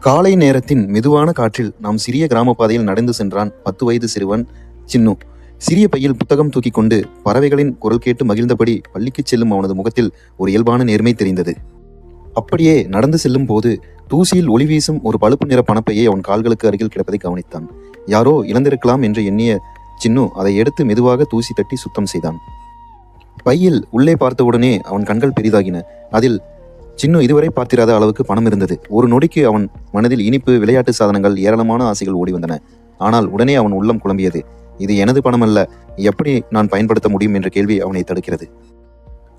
காலை நேரத்தின் மெதுவான காற்றில் நாம் சிறிய கிராம பாதையில் நடந்து சென்றான் பத்து வயது சிறுவன் சின்னு. சிறிய பையில் புத்தகம் தூக்கி கொண்டு பறவைகளின் குரல் கேட்டு மகிழ்ந்தபடி பள்ளிக்குச் செல்லும் அவனது முகத்தில் ஒரு இயல்பான நேர்மை தெரிந்தது. அப்படியே நடந்து செல்லும் போது தூசியில் ஒளி வீசும் ஒரு பழுப்பு நிற பணப்பையை அவன் கால்களுக்கு அருகில் கிடப்பதை கவனித்தான். யாரோ இழந்திருக்கலாம் என்று எண்ணிய சின்னு அதை எடுத்து மெதுவாக தூசி தட்டி சுத்தம் செய்தான். பையில் உள்ளே பார்த்தவுடனே அவன் கண்கள் பெரிதாகின. அதில் சின்ன இதுவரை பார்த்திராத அளவுக்கு பணம் இருந்தது. ஒரு நொடிக்கு அவன் மனதில் இனிப்பு விளையாட்டு சாதனங்கள் ஏராளமான ஆசைகள் ஓடி வந்தன. ஆனால் உடனே அவன் உள்ளம் குழம்பியது. இது எனது பணம் அல்ல எப்படி நான் பயன்படுத்த முடியும் என்ற கேள்வி அவனை தடுக்கிறது.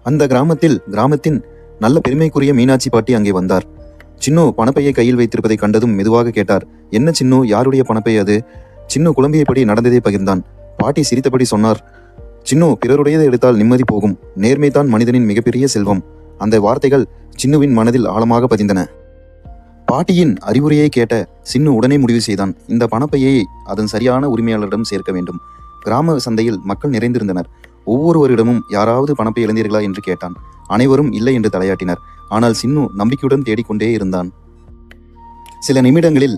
அந்த கிராமத்தில் கிராமத்தின் நல்ல பெருமைக்குரிய மீனாட்சி பாட்டி அங்கே வந்தார். சின்னு பணப்பையை கையில் வைத்திருப்பதை கண்டதும் மெதுவாக கேட்டார் என்ன சின்னு யாருடைய பணப்பை அது? சின்னு குழம்பியபடி நடந்ததை பகிர்ந்தான். பாட்டி சிரித்தபடி சொன்னார் சின்னு பிறருடையதை எடுத்தால் நிம்மதி போகும். நேர்மைதான் மனிதனின் மிகப்பெரிய செல்வம். அந்த வார்த்தைகள் சின்னுவின் மனதில் ஆழமாக பதிந்தன. பாட்டியின் அறிவுரையை கேட்ட சின்னு உடனே முடிவு செய்தான். இந்த பணப்பையை அதன் சரியான உரிமையாளரிடம் சேர்க்க வேண்டும். கிராம சந்தையில் மக்கள் நிறைந்திருந்தனர். ஒவ்வொருவரிடமும் யாராவது பணப்பை இழந்தீர்களா என்று கேட்டான். அனைவரும் இல்லை என்று தலையாட்டினர். ஆனால் சின்னு நம்பிக்கையுடன் தேடிக்கொண்டே இருந்தான். சில நிமிடங்களில்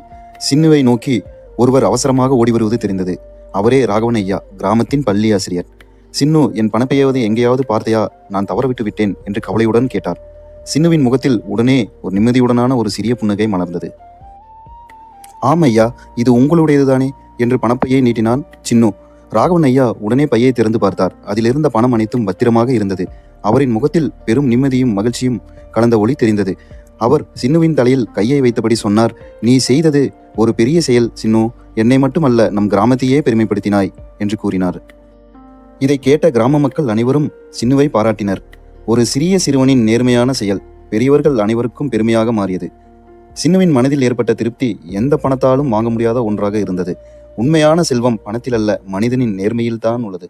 சின்னுவை நோக்கி ஒருவர் அவசரமாக ஓடி வருவது தெரிந்தது. அவரே ராகவன் ஐயா கிராமத்தின் பள்ளி ஆசிரியர். சின்னு என் பணப்பையாவது எங்கேயாவது பார்த்தையா? நான் தவறவிட்டு விட்டேன் என்று கவலையுடன் கேட்டார். சின்னுவின் முகத்தில் உடனே ஒரு நிம்மதியுடனான ஒரு சிறிய புன்னகை மலர்ந்தது. ஆம் ஐயா இது உங்களுடையதுதானே? என்று பணப்பையை நீட்டினான் சின்னு. ராகவன் ஐயா உடனே பையை திறந்து பார்த்தார். அதிலிருந்த பணம் அனைத்தும் பத்திரமாக இருந்தது. அவரின் முகத்தில் பெரும் நிம்மதியும் மகிழ்ச்சியும் கலந்த ஒளி தெரிந்தது. அவர் சின்னுவின் தலையில் கையை வைத்தபடி சொன்னார் நீ செய்தது ஒரு பெரிய செயல் சின்னு. என்னை மட்டுமல்ல நம் கிராமத்தையே பெருமைப்படுத்தினாய் என்று கூறினார். இதை கேட்ட கிராம மக்கள் அனைவரும் சின்னுவை பாராட்டினர். ஒரு சிறிய சிறுவனின் நேர்மையான செயல் பெரியவர்கள் அனைவருக்கும் பெருமையாக மாறியது. சின்னுவின் மனதில் ஏற்பட்ட திருப்தி எந்த பணத்தாலும் வாங்க முடியாத ஒன்றாக இருந்தது. உண்மையான செல்வம் பணத்தில் அல்ல மனிதனின் நேர்மையில்தான் உள்ளது.